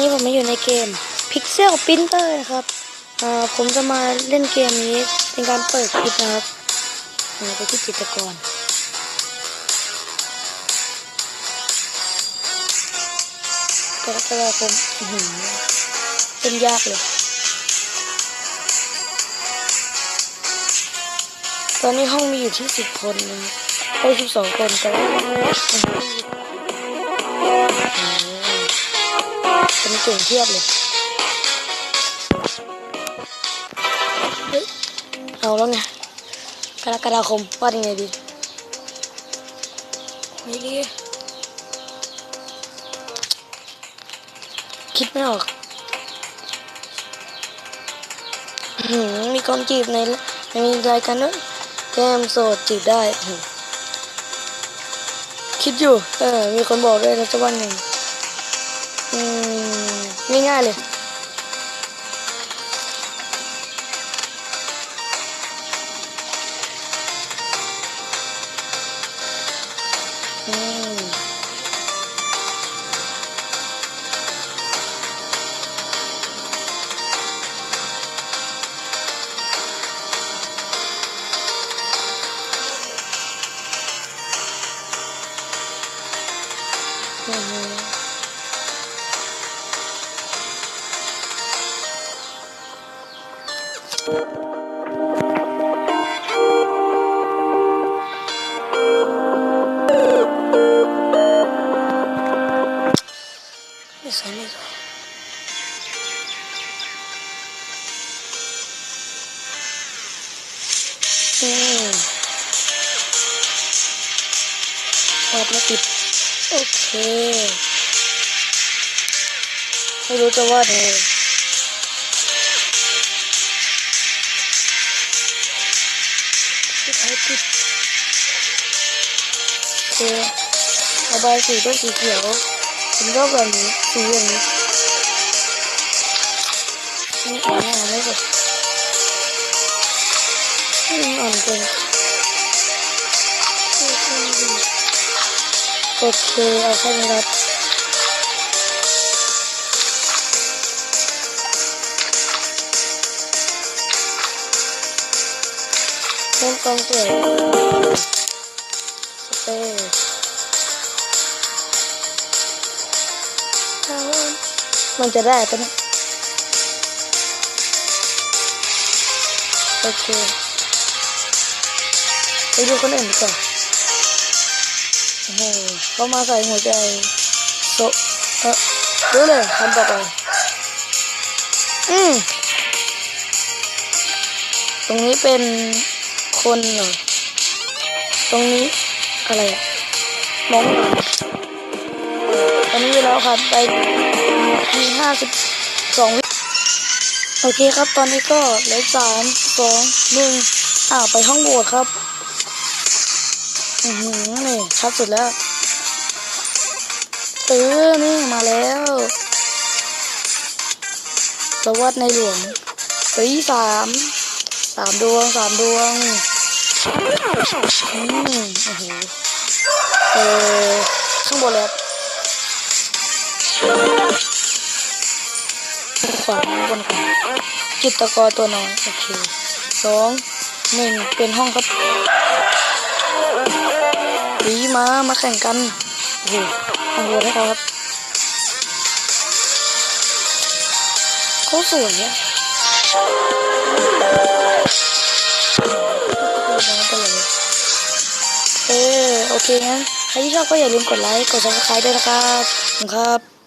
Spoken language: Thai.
นี้ผมมาอยู่ในเกม Pixel Printer นะครับอ่าผมจะมาเล่นเกมนี้เป็นการเปิดคลิปนะครับอ่าไปที่จิตรกรกรกฎาคมอื้อหือเป็นยากเลย ตอนนี้ห้องมีอยู่ที่สิบคนนะครับโอ้สิบสองคนแต่ว่า เป็นเก่งเทียบเลยเฮ้ยเอาแล้วไงกรกฎาคมวาดยังไงดีไม่ดีคิดไม่ออกมีคนจีบในในรายการด้วยแก้มโสดจีบได้ คิดอยู่ เออ มีคนบอกด้วยนะจะว่าไงอื มง่ วยไม่สวยอืมวาดไม่ติดโอเคไม่รู้จะวาดยังไง สุดท้ายติดโอเคระบายสีด้วยสีเขียวผมชอบแบบนี้สีอย่างนี้นี่อ่อนไม่สุดนี่อ่อนเกินโอเคเอาแค่นี้ครับ กองสวยสเปรย์มันจะได้ปะเนี่ยโอเคไปดูคนอื่นดีกว่าโอ้โหเขามาใส่หัวใจโซเออรู้เลยคำต่อไปอืมตรงนี้เป็น คนเหรอ ตรงนี้ อะไรอะมองเห็นตอนนี้เวลาผ่านไปมีห้าสิบสองวิโอเคครับ ตอนนี้ก็เหลือสามสองหนึ่งอ้าวไปห้องโหวตครับ อือหือนี่ชัดสุดแล้วเออนี่มาแล้วสวัสดในหลวงเฮ้ยสาม สามดวง สามดวง อืมโอ้โหเออข้างบนแล้วขวาบนขวาจิตรกรตัวน้อยโอเคสองหนึ่งเป็นห้องครับดีมามาแข่งกันโอ้โหห้องบนให้เขาครับเขาสวยอะ เออโอเคงั้นใครที่ชอบก็อย่าลืมกดไลค์กดซับสไครต์ด้วยนะครับขอบคุณครับ